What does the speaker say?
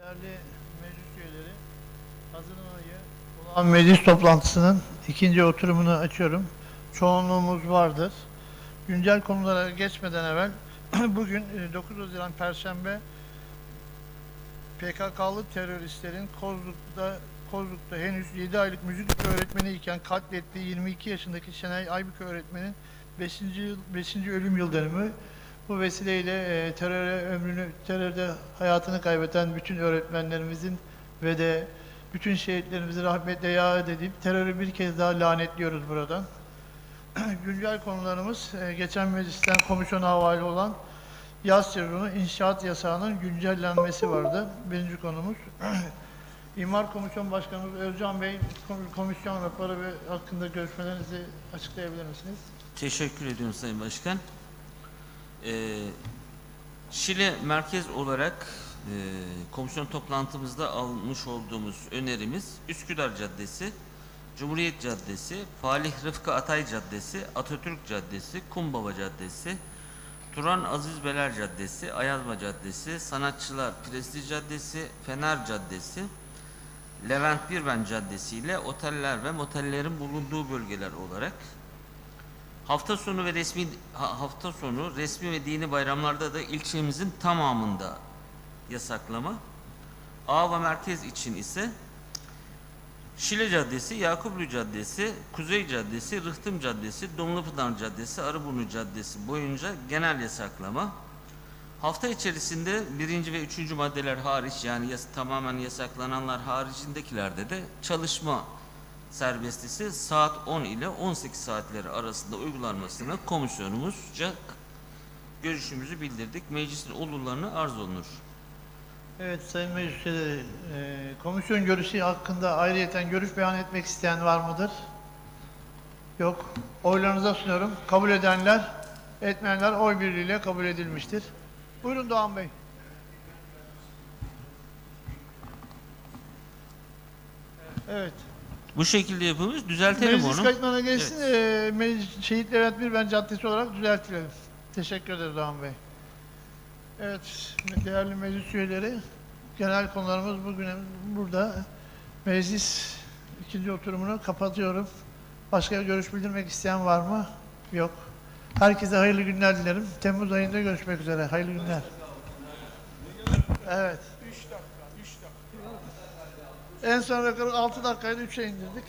Değerli meclis üyeleri, Haziran ayı olan meclis toplantısının ikinci oturumunu açıyorum. Çoğunluğumuz vardır. Güncel konulara geçmeden evvel bugün e, 9 Haziran Perşembe PKK'lı teröristlerin Kozluk'ta Kozluk'ta henüz 7 aylık müzik öğretmeni iken katlettiği 22 yaşındaki Şenay Aybük öğretmenin 5. yıl 5. ölüm yıl dönümü. Bu vesileyle e, teröre ömrünü terörde hayatını kaybeden bütün öğretmenlerimizin ve de bütün şehitlerimizi rahmetle yad edip terörü bir kez daha lanetliyoruz buradan. Güncel konularımız e, geçen meclisten komisyona havale olan yaz sezonu inşaat yasağının güncellenmesi vardı. Birinci konumuz. İmar Komisyon Başkanımız Özcan Bey kom- komisyon raporu hakkında görüşmelerinizi açıklayabilir misiniz? Teşekkür ediyorum Sayın Başkan. Ee, Şile merkez olarak e, komisyon toplantımızda almış olduğumuz önerimiz Üsküdar Caddesi, Cumhuriyet Caddesi, Falih Rıfkı Atay Caddesi, Atatürk Caddesi, Kumbaba Caddesi, Turan Aziz Beler Caddesi, Ayazma Caddesi, Sanatçılar Prestij Caddesi, Fener Caddesi, Levent Birben Caddesi ile oteller ve motellerin bulunduğu bölgeler olarak Hafta sonu ve resmi ha- hafta sonu resmi ve dini bayramlarda da ilçemizin tamamında yasaklama. Ağ ve merkez için ise Şile Caddesi, Yakuplu Caddesi, Kuzey Caddesi, Rıhtım Caddesi, Dumlupınar Caddesi, Arıburnu Caddesi boyunca genel yasaklama. Hafta içerisinde birinci ve üçüncü maddeler hariç yani yas- tamamen yasaklananlar haricindekilerde de çalışma serbestisi saat 10 ile 18 saatleri arasında uygulanmasına komisyonumuzca görüşümüzü bildirdik. Meclisin olurlarını arz olunur. Evet Sayın Meclis e, komisyon görüşü hakkında ayrıyeten görüş beyan etmek isteyen var mıdır? Yok. Oylarınıza sunuyorum. Kabul edenler, etmeyenler oy birliğiyle kabul edilmiştir. Buyurun Doğan Bey. Evet. Bu şekilde yapılmış. Düzeltelim Meclis onu. kayıtlarına geçsin. E, Meclis, Şehit Levent Birben Caddesi olarak düzeltilelim. Teşekkür ederiz Doğan Bey. Evet, değerli meclis üyeleri, genel konularımız bugün burada. Meclis ikinci oturumunu kapatıyorum. Başka görüş bildirmek isteyen var mı? Yok. Herkese hayırlı günler dilerim. Temmuz ayında görüşmek üzere. Hayırlı günler. Evet. 3 dakika, 3 dakika. En son rekoru 6 dakikaydı 3'e indirdik.